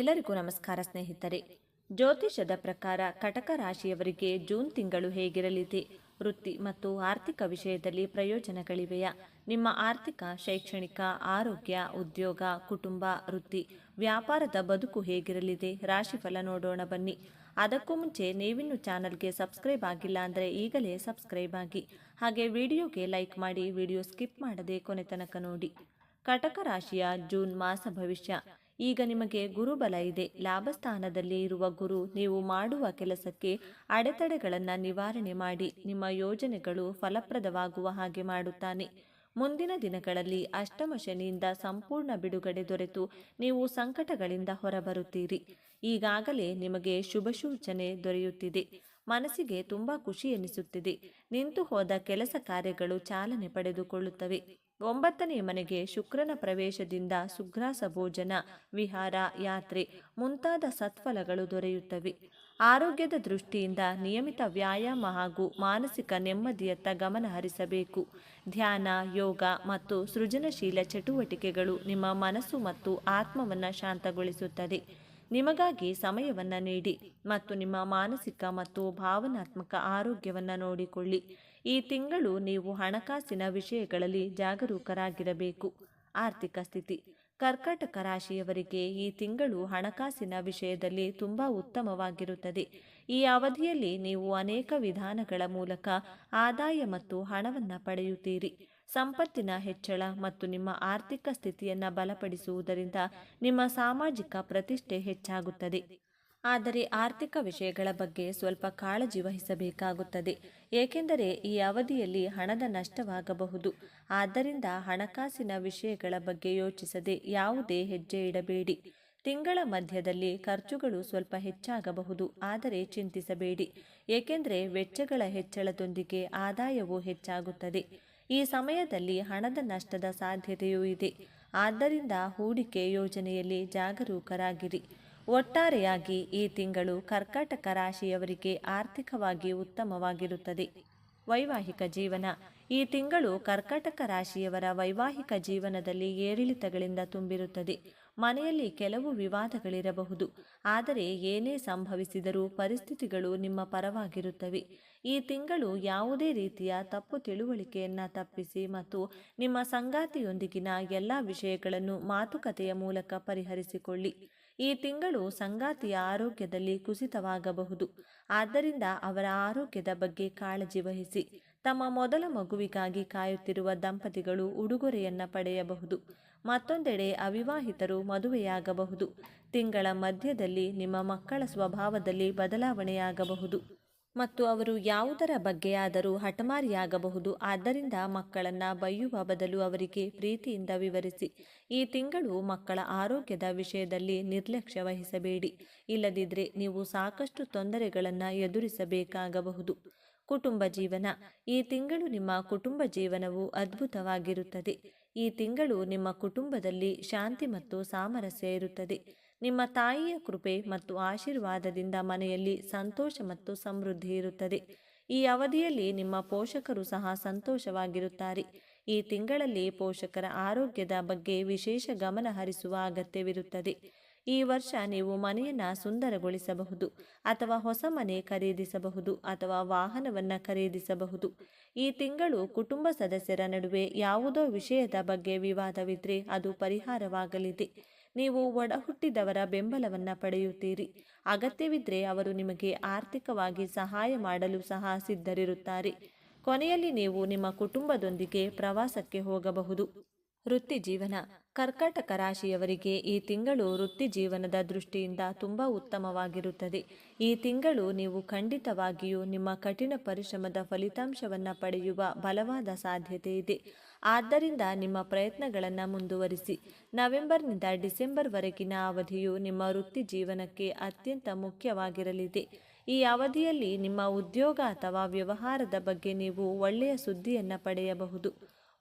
ಎಲ್ಲರಿಗೂ ನಮಸ್ಕಾರ ಸ್ನೇಹಿತರೆ. ಜ್ಯೋತಿಷದ ಪ್ರಕಾರ ಕಟಕ ರಾಶಿಯವರಿಗೆ ಜೂನ್ ತಿಂಗಳು ಹೇಗಿರಲಿದೆ? ವೃತ್ತಿ ಮತ್ತು ಆರ್ಥಿಕ ವಿಷಯದಲ್ಲಿ ಪ್ರಯೋಜನಗಳಿವೆಯಾ? ನಿಮ್ಮ ಆರ್ಥಿಕ, ಶೈಕ್ಷಣಿಕ, ಆರೋಗ್ಯ, ಉದ್ಯೋಗ, ಕುಟುಂಬ, ವೃತ್ತಿ, ವ್ಯಾಪಾರದ ಬದುಕು ಹೇಗಿರಲಿದೆ? ರಾಶಿಫಲ ನೋಡೋಣ ಬನ್ನಿ. ಅದಕ್ಕೂ ಮುಂಚೆ ನೀವಿನ್ನು ಚಾನಲ್ಗೆ ಸಬ್ಸ್ಕ್ರೈಬ್ ಆಗಿಲ್ಲ ಅಂದರೆ ಈಗಲೇ ಸಬ್ಸ್ಕ್ರೈಬ್ ಆಗಿ. ಹಾಗೆ ವಿಡಿಯೋಗೆ ಲೈಕ್ ಮಾಡಿ ವಿಡಿಯೋ ಸ್ಕಿಪ್ ಮಾಡದೆ ಕೊನೆ ತನಕ ನೋಡಿ. ಕಟಕ ರಾಶಿಯ ಜೂನ್ ಮಾಸ ಭವಿಷ್ಯ. ಈಗ ನಿಮಗೆ ಗುರುಬಲ ಇದೆ. ಲಾಭಸ್ಥಾನದಲ್ಲಿ ಇರುವ ಗುರು, ನೀವು ಮಾಡುವ ಕೆಲಸಕ್ಕೆ ಅಡೆತಡೆಗಳನ್ನು ನಿವಾರಣೆ ಮಾಡಿ. ನಿಮ್ಮ ಯೋಜನೆಗಳು ಫಲಪ್ರದವಾಗುವ ಹಾಗೆ ಮಾಡುತ್ತಾನೆ. ಮುಂದಿನ ದಿನಗಳಲ್ಲಿ ಅಷ್ಟಮ ಶನಿಯಿಂದ ಸಂಪೂರ್ಣ ಬಿಡುಗಡೆ ದೊರೆತು ನೀವು ಸಂಕಟಗಳಿಂದ ಹೊರಬರುತ್ತೀರಿ. ಈಗಾಗಲೇ ನಿಮಗೆ ಶುಭ ಸೂಚನೆ ದೊರೆಯುತ್ತಿದೆ. ಮನಸ್ಸಿಗೆ ತುಂಬ ಖುಷಿ ಎನಿಸುತ್ತಿದೆ. ನಿಂತು ಹೋದ ಕೆಲಸ ಕಾರ್ಯಗಳು ಚಾಲನೆ ಪಡೆದುಕೊಳ್ಳುತ್ತವೆ. ಒಂಬತ್ತನೇ ಮನೆಗೆ ಶುಕ್ರನ ಪ್ರವೇಶದಿಂದ ಸುಗ್ರಾಸ ಭೋಜನ, ವಿಹಾರ, ಯಾತ್ರೆ ಮುಂತಾದ ಸತ್ಫಲಗಳು ದೊರೆಯುತ್ತವೆ. ಆರೋಗ್ಯದ ದೃಷ್ಟಿಯಿಂದ ನಿಯಮಿತ ವ್ಯಾಯಾಮ ಹಾಗೂ ಮಾನಸಿಕ ನೆಮ್ಮದಿಯತ್ತ ಗಮನ ಹರಿಸಬೇಕು. ಧ್ಯಾನ, ಯೋಗ ಮತ್ತು ಸೃಜನಶೀಲ ಚಟುವಟಿಕೆಗಳು ನಿಮ್ಮ ಮನಸ್ಸು ಮತ್ತು ಆತ್ಮವನ್ನು ಶಾಂತಗೊಳಿಸುತ್ತದೆ. ನಿಮಗಾಗಿ ಸಮಯವನ್ನು ನೀಡಿ ಮತ್ತು ನಿಮ್ಮ ಮಾನಸಿಕ ಮತ್ತು ಭಾವನಾತ್ಮಕ ಆರೋಗ್ಯವನ್ನು ನೋಡಿಕೊಳ್ಳಿ. ಈ ತಿಂಗಳು ನೀವು ಹಣಕಾಸಿನ ವಿಷಯಗಳಲ್ಲಿ ಜಾಗರೂಕರಾಗಿರಬೇಕು. ಆರ್ಥಿಕ ಸ್ಥಿತಿ. ಕರ್ಕಾಟಕ ರಾಶಿಯವರಿಗೆ ಈ ತಿಂಗಳು ಹಣಕಾಸಿನ ವಿಷಯದಲ್ಲಿ ತುಂಬ ಉತ್ತಮವಾಗಿರುತ್ತದೆ. ಈ ಅವಧಿಯಲ್ಲಿ ನೀವು ಅನೇಕ ವಿಧಾನಗಳ ಮೂಲಕ ಆದಾಯ ಮತ್ತು ಹಣವನ್ನು ಪಡೆಯುತ್ತೀರಿ. ಸಂಪತ್ತಿನ ಹೆಚ್ಚಳ ಮತ್ತು ನಿಮ್ಮ ಆರ್ಥಿಕ ಸ್ಥಿತಿಯನ್ನು ಬಲಪಡಿಸುವುದರಿಂದ ನಿಮ್ಮ ಸಾಮಾಜಿಕ ಪ್ರತಿಷ್ಠೆ ಹೆಚ್ಚಾಗುತ್ತದೆ. ಆದರೆ ಆರ್ಥಿಕ ವಿಷಯಗಳ ಬಗ್ಗೆ ಸ್ವಲ್ಪ ಕಾಳಜಿ ವಹಿಸಬೇಕಾಗುತ್ತದೆ. ಏಕೆಂದರೆ ಈ ಅವಧಿಯಲ್ಲಿ ಹಣದ ನಷ್ಟವಾಗಬಹುದು. ಆದ್ದರಿಂದ ಹಣಕಾಸಿನ ವಿಷಯಗಳ ಬಗ್ಗೆ ಯೋಚಿಸದೆ ಯಾವುದೇ ಹೆಜ್ಜೆ ಇಡಬೇಡಿ. ತಿಂಗಳ ಮಧ್ಯದಲ್ಲಿ ಖರ್ಚುಗಳು ಸ್ವಲ್ಪ ಹೆಚ್ಚಾಗಬಹುದು. ಆದರೆ ಚಿಂತಿಸಬೇಡಿ. ಏಕೆಂದರೆ ವೆಚ್ಚಗಳ ಹೆಚ್ಚಳದೊಂದಿಗೆ ಆದಾಯವು ಹೆಚ್ಚಾಗುತ್ತದೆ. ಈ ಸಮಯದಲ್ಲಿ ಹಣದ ನಷ್ಟದ ಸಾಧ್ಯತೆಯೂ ಇದೆ. ಆದ್ದರಿಂದ ಹೂಡಿಕೆ ಯೋಜನೆಯಲ್ಲಿ ಜಾಗರೂಕರಾಗಿರಿ. ಒಟ್ಟಾರೆಯಾಗಿ ಈ ತಿಂಗಳು ಕರ್ಕಾಟಕ ರಾಶಿಯವರಿಗೆ ಆರ್ಥಿಕವಾಗಿ ಉತ್ತಮವಾಗಿರುತ್ತದೆ. ವೈವಾಹಿಕ ಜೀವನ. ಈ ತಿಂಗಳು ಕರ್ಕಾಟಕ ರಾಶಿಯವರ ವೈವಾಹಿಕ ಜೀವನದಲ್ಲಿ ಏರಿಳಿತಗಳಿಂದ ತುಂಬಿರುತ್ತದೆ. ಮನೆಯಲ್ಲಿ ಕೆಲವು ವಿವಾದಗಳಿರಬಹುದು. ಆದರೆ ಏನೇ ಸಂಭವಿಸಿದರೂ ಪರಿಸ್ಥಿತಿಗಳು ನಿಮ್ಮ ಪರವಾಗಿರುತ್ತವೆ. ಈ ತಿಂಗಳು ಯಾವುದೇ ರೀತಿಯ ತಪ್ಪು ತಿಳುವಳಿಕೆಯನ್ನು ತಪ್ಪಿಸಿ ಮತ್ತು ನಿಮ್ಮ ಸಂಗಾತಿಯೊಂದಿಗಿನ ಎಲ್ಲ ವಿಷಯಗಳನ್ನು ಮಾತುಕತೆಯ ಮೂಲಕ ಪರಿಹರಿಸಿಕೊಳ್ಳಿ. ಈ ತಿಂಗಳು ಸಂಗಾತಿಯ ಆರೋಗ್ಯದಲ್ಲಿ ಕುಸಿತವಾಗಬಹುದು. ಆದ್ದರಿಂದ ಅವರ ಆರೋಗ್ಯದ ಬಗ್ಗೆ ಕಾಳಜಿ ವಹಿಸಿ. ತಮ್ಮ ಮೊದಲ ಮಗುವಿಗಾಗಿ ಕಾಯುತ್ತಿರುವ ದಂಪತಿಗಳು ಉಡುಗೊರೆಯನ್ನು ಪಡೆಯಬಹುದು. ಮತ್ತೊಂದೆಡೆ ಅವಿವಾಹಿತರು ಮದುವೆಯಾಗಬಹುದು. ತಿಂಗಳ ಮಧ್ಯದಲ್ಲಿ ನಿಮ್ಮ ಮಕ್ಕಳ ಸ್ವಭಾವದಲ್ಲಿ ಬದಲಾವಣೆಯಾಗಬಹುದು. ಮತ್ತು ಅವರು ಯಾವುದರ ಬಗ್ಗೆಯಾದರೂ ಹಠಮಾರಿಯಾಗಬಹುದು. ಆದ್ದರಿಂದ ಮಕ್ಕಳನ್ನು ಬೈಯುವ ಬದಲು ಅವರಿಗೆ ಪ್ರೀತಿಯಿಂದ ವಿವರಿಸಿ. ಈ ತಿಂಗಳು ಮಕ್ಕಳ ಆರೋಗ್ಯದ ವಿಷಯದಲ್ಲಿ ನಿರ್ಲಕ್ಷ್ಯ ವಹಿಸಬೇಡಿ. ಇಲ್ಲದಿದ್ದರೆ ನೀವು ಸಾಕಷ್ಟು ತೊಂದರೆಗಳನ್ನು ಎದುರಿಸಬೇಕಾಗಬಹುದು. ಕುಟುಂಬ ಜೀವನ. ಈ ತಿಂಗಳು ನಿಮ್ಮ ಕುಟುಂಬ ಜೀವನವು ಅದ್ಭುತವಾಗಿರುತ್ತದೆ. ಈ ತಿಂಗಳು ನಿಮ್ಮ ಕುಟುಂಬದಲ್ಲಿ ಶಾಂತಿ ಮತ್ತು ಸಾಮರಸ್ಯ ಇರುತ್ತದೆ. ನಿಮ್ಮ ತಾಯಿಯ ಕೃಪೆ ಮತ್ತು ಆಶೀರ್ವಾದದಿಂದ ಮನೆಯಲ್ಲಿ ಸಂತೋಷ ಮತ್ತು ಸಮೃದ್ಧಿ ಇರುತ್ತದೆ. ಈ ಅವಧಿಯಲ್ಲಿ ನಿಮ್ಮ ಪೋಷಕರು ಸಹ ಸಂತೋಷವಾಗಿರುತ್ತಾರೆ. ಈ ತಿಂಗಳಲ್ಲಿ ಪೋಷಕರ ಆರೋಗ್ಯದ ಬಗ್ಗೆ ವಿಶೇಷ ಗಮನ ಹರಿಸುವ ಅಗತ್ಯವಿರುತ್ತದೆ. ಈ ವರ್ಷ ನೀವು ಮನೆಯನ್ನು ಸುಂದರಗೊಳಿಸಬಹುದು ಅಥವಾ ಹೊಸ ಮನೆ ಖರೀದಿಸಬಹುದು ಅಥವಾ ವಾಹನವನ್ನು ಖರೀದಿಸಬಹುದು. ಈ ತಿಂಗಳು ಕುಟುಂಬ ಸದಸ್ಯರ ನಡುವೆ ಯಾವುದೋ ವಿಷಯದ ಬಗ್ಗೆ ವಿವಾದವಿದ್ದರೆ ಅದು ಪರಿಹಾರವಾಗಲಿದೆ. ನೀವು ಒಡ ಹುಟ್ಟಿದವರ ಬೆಂಬಲವನ್ನು ಪಡೆಯುತ್ತೀರಿ. ಅಗತ್ಯವಿದ್ದರೆ ಅವರು ನಿಮಗೆ ಆರ್ಥಿಕವಾಗಿ ಸಹಾಯ ಮಾಡಲು ಸಹ ಸಿದ್ಧರಿರುತ್ತಾರೆ. ಕೊನೆಯಲ್ಲಿ ನೀವು ನಿಮ್ಮ ಕುಟುಂಬದೊಂದಿಗೆ ಪ್ರವಾಸಕ್ಕೆ ಹೋಗಬಹುದು. ವೃತ್ತಿ ಜೀವನ ಕರ್ಕಾಟಕ ರಾಶಿಯವರಿಗೆ ಈ ತಿಂಗಳು ವೃತ್ತಿ ಜೀವನದ ದೃಷ್ಟಿಯಿಂದ ತುಂಬ ಉತ್ತಮವಾಗಿರುತ್ತದೆ. ಈ ತಿಂಗಳು ನೀವು ಖಂಡಿತವಾಗಿಯೂ ನಿಮ್ಮ ಕಠಿಣ ಪರಿಶ್ರಮದ ಫಲಿತಾಂಶವನ್ನು ಪಡೆಯುವ ಬಲವಾದ ಸಾಧ್ಯತೆ ಇದೆ. ಆದ್ದರಿಂದ ನಿಮ್ಮ ಪ್ರಯತ್ನಗಳನ್ನು ಮುಂದುವರಿಸಿ. ನವೆಂಬರ್ನಿಂದ ಡಿಸೆಂಬರ್ವರೆಗಿನ ಅವಧಿಯು ನಿಮ್ಮ ವೃತ್ತಿ ಜೀವನಕ್ಕೆ ಅತ್ಯಂತ ಮುಖ್ಯವಾಗಿರಲಿದೆ. ಈ ಅವಧಿಯಲ್ಲಿ ನಿಮ್ಮ ಉದ್ಯೋಗ ಅಥವಾ ವ್ಯವಹಾರದ ಬಗ್ಗೆ ನೀವು ಒಳ್ಳೆಯ ಸುದ್ದಿಯನ್ನು ಪಡೆಯಬಹುದು.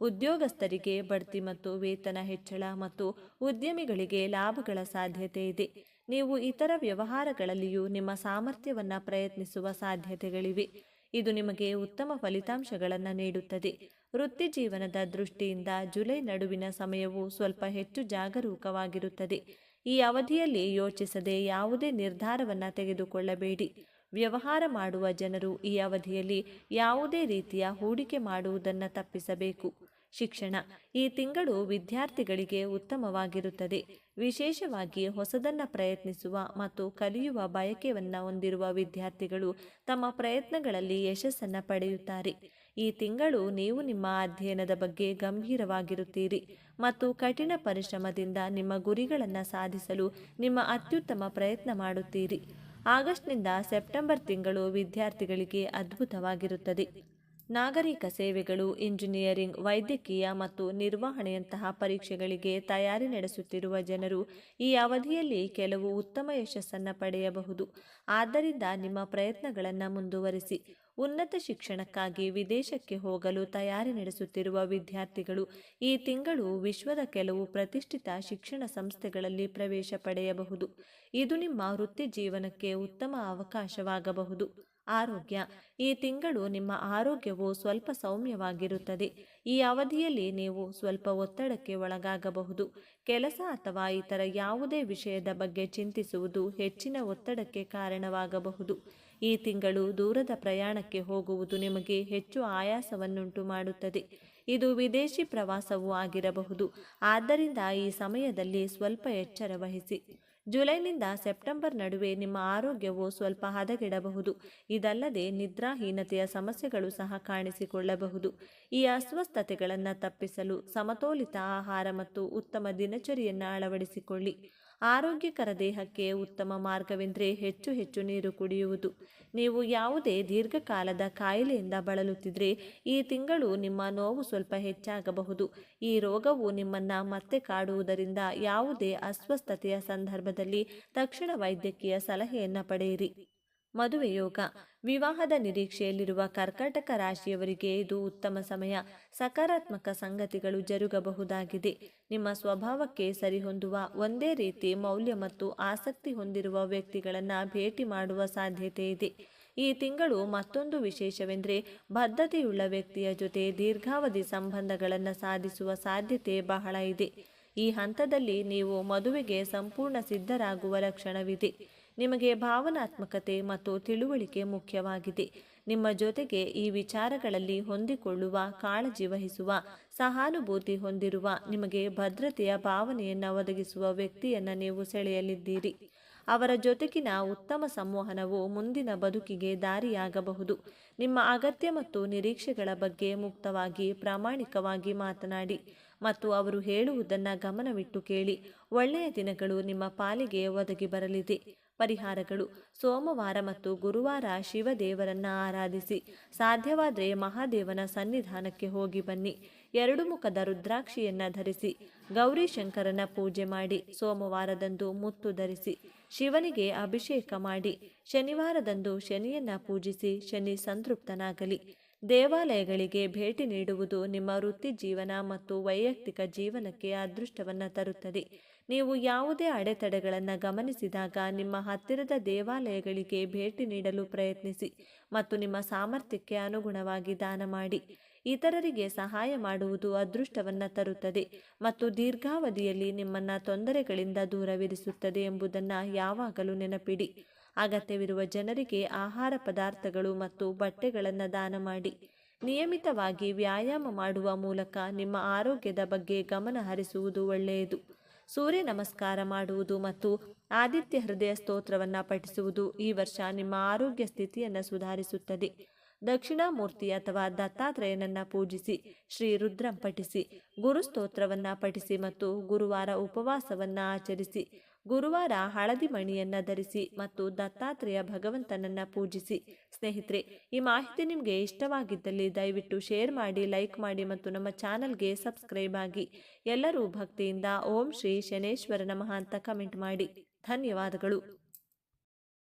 ಉದ್ಯೋಗಸ್ಥರಿಗೆ ಬಡ್ತಿ ಮತ್ತು ವೇತನ ಹೆಚ್ಚಳ ಮತ್ತು ಉದ್ಯಮಿಗಳಿಗೆ ಲಾಭಗಳ ಸಾಧ್ಯತೆ ಇದೆ. ನೀವು ಇತರ ವ್ಯವಹಾರಗಳಲ್ಲಿಯೂ ನಿಮ್ಮ ಸಾಮರ್ಥ್ಯವನ್ನು ಪ್ರಯತ್ನಿಸುವ ಸಾಧ್ಯತೆಗಳಿವೆ. ಇದು ನಿಮಗೆ ಉತ್ತಮ ಫಲಿತಾಂಶಗಳನ್ನು ನೀಡುತ್ತದೆ. ವೃತ್ತಿ ಜೀವನದ ದೃಷ್ಟಿಯಿಂದ ಜುಲೈ ನಡುವಿನ ಸಮಯವು ಸ್ವಲ್ಪ ಹೆಚ್ಚು ಜಾಗರೂಕವಾಗಿರುತ್ತದೆ. ಈ ಅವಧಿಯಲ್ಲಿ ಯೋಚಿಸದೆ ಯಾವುದೇ ನಿರ್ಧಾರವನ್ನು ತೆಗೆದುಕೊಳ್ಳಬೇಡಿ. ವ್ಯವಹಾರ ಮಾಡುವ ಜನರು ಈ ಅವಧಿಯಲ್ಲಿ ಯಾವುದೇ ರೀತಿಯ ಹೂಡಿಕೆ ಮಾಡುವುದನ್ನು ತಪ್ಪಿಸಬೇಕು. ಶಿಕ್ಷಣ. ಈ ತಿಂಗಳು ವಿದ್ಯಾರ್ಥಿಗಳಿಗೆ ಉತ್ತಮವಾಗಿರುತ್ತದೆ. ವಿಶೇಷವಾಗಿ ಹೊಸದನ್ನು ಪ್ರಯತ್ನಿಸುವ ಮತ್ತು ಕಲಿಯುವ ಬಯಕೆಯನ್ನು ಹೊಂದಿರುವ ವಿದ್ಯಾರ್ಥಿಗಳು ತಮ್ಮ ಪ್ರಯತ್ನಗಳಲ್ಲಿ ಯಶಸ್ಸನ್ನು ಪಡೆಯುತ್ತಾರೆ. ಈ ತಿಂಗಳು ನೀವು ನಿಮ್ಮ ಅಧ್ಯಯನದ ಬಗ್ಗೆ ಗಂಭೀರವಾಗಿರುತ್ತೀರಿ ಮತ್ತು ಕಠಿಣ ಪರಿಶ್ರಮದಿಂದ ನಿಮ್ಮ ಗುರಿಗಳನ್ನು ಸಾಧಿಸಲು ನಿಮ್ಮ ಅತ್ಯುತ್ತಮ ಪ್ರಯತ್ನ ಮಾಡುತ್ತೀರಿ. ಆಗಸ್ಟ್ನಿಂದ ಸೆಪ್ಟೆಂಬರ್ ತಿಂಗಳು ವಿದ್ಯಾರ್ಥಿಗಳಿಗೆ ಅದ್ಭುತವಾಗಿರುತ್ತದೆ. ನಾಗರಿಕ ಸೇವೆಗಳು, ಇಂಜಿನಿಯರಿಂಗ್, ವೈದ್ಯಕೀಯ ಮತ್ತು ನಿರ್ವಹಣೆಯಂತಹ ಪರೀಕ್ಷೆಗಳಿಗೆ ತಯಾರಿ ನಡೆಸುತ್ತಿರುವ ಜನರು ಈ ಅವಧಿಯಲ್ಲಿ ಕೆಲವು ಉತ್ತಮ ಯಶಸ್ಸನ್ನು ಪಡೆಯಬಹುದು. ಆದ್ದರಿಂದ ನಿಮ್ಮ ಪ್ರಯತ್ನಗಳನ್ನು ಮುಂದುವರಿಸಿ. ಉನ್ನತ ಶಿಕ್ಷಣಕ್ಕಾಗಿ ವಿದೇಶಕ್ಕೆ ಹೋಗಲು ತಯಾರಿ ನಡೆಸುತ್ತಿರುವ ವಿದ್ಯಾರ್ಥಿಗಳು ಈ ತಿಂಗಳು ವಿಶ್ವದ ಕೆಲವು ಪ್ರತಿಷ್ಠಿತ ಶಿಕ್ಷಣ ಸಂಸ್ಥೆಗಳಲ್ಲಿ ಪ್ರವೇಶ ಪಡೆಯಬಹುದು. ಇದು ನಿಮ್ಮ ವೃತ್ತಿ ಜೀವನಕ್ಕೆ ಉತ್ತಮ ಅವಕಾಶವಾಗಬಹುದು. ಆರೋಗ್ಯ. ಈ ತಿಂಗಳು ನಿಮ್ಮ ಆರೋಗ್ಯವು ಸ್ವಲ್ಪ ಸೌಮ್ಯವಾಗಿರುತ್ತದೆ. ಈ ಅವಧಿಯಲ್ಲಿ ನೀವು ಸ್ವಲ್ಪ ಒತ್ತಡಕ್ಕೆ ಒಳಗಾಗಬಹುದು. ಕೆಲಸ ಅಥವಾ ಇತರ ಯಾವುದೇ ವಿಷಯದ ಬಗ್ಗೆ ಚಿಂತಿಸುವುದು ಹೆಚ್ಚಿನ ಒತ್ತಡಕ್ಕೆ ಕಾರಣವಾಗಬಹುದು. ಈ ತಿಂಗಳು ದೂರದ ಪ್ರಯಾಣಕ್ಕೆ ಹೋಗುವುದು ನಿಮಗೆ ಹೆಚ್ಚು ಆಯಾಸವನ್ನುಂಟು ಮಾಡುತ್ತದೆ. ಇದು ವಿದೇಶಿ ಪ್ರವಾಸವೂ ಆಗಿರಬಹುದು. ಆದ್ದರಿಂದ ಈ ಸಮಯದಲ್ಲಿ ಸ್ವಲ್ಪ ಎಚ್ಚರ ವಹಿಸಿ. ಜುಲೈನಿಂದ ಸೆಪ್ಟೆಂಬರ್ ನಡುವೆ ನಿಮ್ಮ ಆರೋಗ್ಯವು ಸ್ವಲ್ಪ ಹದಗೆಡಬಹುದು. ಇದಲ್ಲದೆ ನಿದ್ರಾಹೀನತೆಯ ಸಮಸ್ಯೆಗಳು ಸಹ ಕಾಣಿಸಿಕೊಳ್ಳಬಹುದು. ಈ ಅಸ್ವಸ್ಥತೆಗಳನ್ನು ತಪ್ಪಿಸಲು ಸಮತೋಲಿತ ಆಹಾರ ಮತ್ತು ಉತ್ತಮ ದಿನಚರಿಯನ್ನು ಅಳವಡಿಸಿಕೊಳ್ಳಿ. ಆರೋಗ್ಯಕರ ದೇಹಕ್ಕೆ ಉತ್ತಮ ಮಾರ್ಗವೆಂದರೆ ಹೆಚ್ಚು ಹೆಚ್ಚು ನೀರು ಕುಡಿಯುವುದು. ನೀವು ಯಾವುದೇ ದೀರ್ಘಕಾಲದ ಕಾಯಿಲೆಯಿಂದ ಬಳಲುತ್ತಿದ್ದರೆ ಈ ತಿಂಗಳು ನಿಮ್ಮ ನೋವು ಸ್ವಲ್ಪ ಹೆಚ್ಚಾಗಬಹುದು. ಈ ರೋಗವು ನಿಮ್ಮನ್ನು ಮತ್ತೆ ಕಾಡುವುದರಿಂದ ಯಾವುದೇ ಅಸ್ವಸ್ಥತೆಯ ಸಂದರ್ಭದಲ್ಲಿ ತಕ್ಷಣ ವೈದ್ಯಕೀಯ ಸಲಹೆಯನ್ನು ಪಡೆಯಿರಿ. ಮದುವೆ ಯೋಗ. ವಿವಾಹದ ನಿರೀಕ್ಷೆಯಲ್ಲಿರುವ ಕರ್ಕಾಟಕ ರಾಶಿಯವರಿಗೆ ಇದು ಉತ್ತಮ ಸಮಯ. ಸಕಾರಾತ್ಮಕ ಸಂಗತಿಗಳು ಜರುಗಬಹುದಾಗಿದೆ. ನಿಮ್ಮ ಸ್ವಭಾವಕ್ಕೆ ಸರಿಹೊಂದುವ ಒಂದೇ ರೀತಿ ಮೌಲ್ಯ ಮತ್ತು ಆಸಕ್ತಿ ಹೊಂದಿರುವ ವ್ಯಕ್ತಿಗಳನ್ನು ಭೇಟಿ ಮಾಡುವ ಸಾಧ್ಯತೆ ಇದೆ. ಈ ತಿಂಗಳು ಮತ್ತೊಂದು ವಿಶೇಷವೆಂದರೆ ಬದ್ಧತೆಯುಳ್ಳ ವ್ಯಕ್ತಿಯ ಜೊತೆ ದೀರ್ಘಾವಧಿ ಸಂಬಂಧಗಳನ್ನು ಸಾಧಿಸುವ ಸಾಧ್ಯತೆ ಬಹಳ ಇದೆ. ಈ ಹಂತದಲ್ಲಿ ನೀವು ಮದುವೆಗೆ ಸಂಪೂರ್ಣ ಸಿದ್ಧರಾಗುವ ಲಕ್ಷಣವಿದೆ. ನಿಮಗೆ ಭಾವನಾತ್ಮಕತೆ ಮತ್ತು ತಿಳುವಳಿಕೆ ಮುಖ್ಯವಾಗಿದೆ. ನಿಮ್ಮ ಜೊತೆಗೆ ಈ ವಿಚಾರಗಳಲ್ಲಿ ಹೊಂದಿಕೊಳ್ಳುವ, ಕಾಳಜಿ ವಹಿಸುವ, ಸಹಾನುಭೂತಿ ಹೊಂದಿರುವ, ನಿಮಗೆ ಭದ್ರತೆಯ ಭಾವನೆಯನ್ನು ಒದಗಿಸುವ ವ್ಯಕ್ತಿಯನ್ನು ನೀವು ಸೆಳೆಯಲಿದ್ದೀರಿ. ಅವರ ಜೊತೆಗಿನ ಉತ್ತಮ ಸಂವಹನವು ಮುಂದಿನ ಬದುಕಿಗೆ ದಾರಿಯಾಗಬಹುದು. ನಿಮ್ಮ ಅಗತ್ಯ ಮತ್ತು ನಿರೀಕ್ಷೆಗಳ ಬಗ್ಗೆ ಮುಕ್ತವಾಗಿ, ಪ್ರಾಮಾಣಿಕವಾಗಿ ಮಾತನಾಡಿ ಮತ್ತು ಅವರು ಹೇಳುವುದನ್ನು ಗಮನವಿಟ್ಟು ಕೇಳಿ, ಒಳ್ಳೆಯ ದಿನಗಳು ನಿಮ್ಮ ಪಾಲಿಗೆ ಒದಗಿ ಬರಲಿದೆ. ಪರಿಹಾರಗಳು. ಸೋಮವಾರ ಮತ್ತು ಗುರುವಾರ ಶಿವದೇವರನ್ನ ಆರಾಧಿಸಿ. ಸಾಧ್ಯವಾದರೆ ಮಹಾದೇವನ ಸನ್ನಿಧಾನಕ್ಕೆ ಹೋಗಿ ಬನ್ನಿ. ಎರಡು ಮುಖದ ರುದ್ರಾಕ್ಷಿಯನ್ನ ಧರಿಸಿ. ಗೌರಿ ಶಂಕರನ ಪೂಜೆ ಮಾಡಿ. ಸೋಮವಾರದಂದು ಮುತ್ತು ಧರಿಸಿ. ಶಿವನಿಗೆ ಅಭಿಷೇಕ ಮಾಡಿ. ಶನಿವಾರದಂದು ಶನಿಯನ್ನ ಪೂಜಿಸಿ ಶನಿ ಸಂತೃಪ್ತನಾಗಲಿ. ದೇವಾಲಯಗಳಿಗೆ ಭೇಟಿ ನೀಡುವುದು ನಿಮ್ಮ ವೃತ್ತಿ ಜೀವನ ಮತ್ತು ವೈಯಕ್ತಿಕ ಜೀವನಕ್ಕೆ ಅದೃಷ್ಟವನ್ನು ತರುತ್ತದೆ. ನೀವು ಯಾವುದೇ ಅಡೆತಡೆಗಳನ್ನು ಗಮನಿಸಿದಾಗ ನಿಮ್ಮ ಹತ್ತಿರದ ದೇವಾಲಯಗಳಿಗೆ ಭೇಟಿ ನೀಡಲು ಪ್ರಯತ್ನಿಸಿ ಮತ್ತು ನಿಮ್ಮ ಸಾಮರ್ಥ್ಯಕ್ಕೆ ಅನುಗುಣವಾಗಿ ದಾನ ಮಾಡಿ. ಇತರರಿಗೆ ಸಹಾಯ ಮಾಡುವುದು ಅದೃಷ್ಟವನ್ನು ತರುತ್ತದೆ ಮತ್ತು ದೀರ್ಘಾವಧಿಯಲ್ಲಿ ನಿಮ್ಮನ್ನು ತೊಂದರೆಗಳಿಂದ ದೂರವಿರಿಸುತ್ತದೆ ಎಂಬುದನ್ನು ಯಾವಾಗಲೂ ನೆನಪಿಡಿ. ಅಗತ್ಯವಿರುವ ಜನರಿಗೆ ಆಹಾರ ಪದಾರ್ಥಗಳು ಮತ್ತು ಬಟ್ಟೆಗಳನ್ನು ದಾನ ಮಾಡಿ. ನಿಯಮಿತವಾಗಿ ವ್ಯಾಯಾಮ ಮಾಡುವ ಮೂಲಕ ನಿಮ್ಮ ಆರೋಗ್ಯದ ಬಗ್ಗೆ ಗಮನ ಹರಿಸುವುದು ಒಳ್ಳೆಯದು. ಸೂರ್ಯ ನಮಸ್ಕಾರ ಮಾಡುವುದು ಮತ್ತು ಆದಿತ್ಯ ಹೃದಯ ಸ್ತೋತ್ರವನ್ನು ಪಠಿಸುವುದು ಈ ವರ್ಷ ನಿಮ್ಮ ಆರೋಗ್ಯ ಸ್ಥಿತಿಯನ್ನು ಸುಧಾರಿಸುತ್ತದೆ. ದಕ್ಷಿಣಾಮೂರ್ತಿ ಅಥವಾ ದತ್ತಾತ್ರೇಯನನ್ನು ಪೂಜಿಸಿ, ಶ್ರೀ ರುದ್ರಂ ಪಠಿಸಿ, ಗುರು ಸ್ತೋತ್ರವನ್ನು ಪಠಿಸಿ ಮತ್ತು ಗುರುವಾರ ಉಪವಾಸವನ್ನು ಆಚರಿಸಿ. ಗುರುವಾರ ಹಳದಿ ಮಣಿಯನ್ನ ಧರಿಸಿ ಮತ್ತು ದತ್ತಾತ್ರೇಯ ಭಗವಂತನನ್ನ ಪೂಜಿಸಿ. ಸ್ನೇಹಿತರೆ, ಈ ಮಾಹಿತಿ ನಿಮಗೆ ಇಷ್ಟವಾಗಿದ್ದಲ್ಲಿ ದಯವಿಟ್ಟು ಶೇರ್ ಮಾಡಿ, ಲೈಕ್ ಮಾಡಿ ಮತ್ತು ನಮ್ಮ ಚಾನಲ್ಗೆ ಸಬ್ಸ್ಕ್ರೈಬ್ ಆಗಿ. ಎಲ್ಲರೂ ಭಕ್ತಿಯಿಂದ ಓಂ ಶ್ರೀ ಶನೇಶ್ವರ ನಮಃ ಅಂತ ಕಮೆಂಟ್ ಮಾಡಿ. ಧನ್ಯವಾದಗಳು.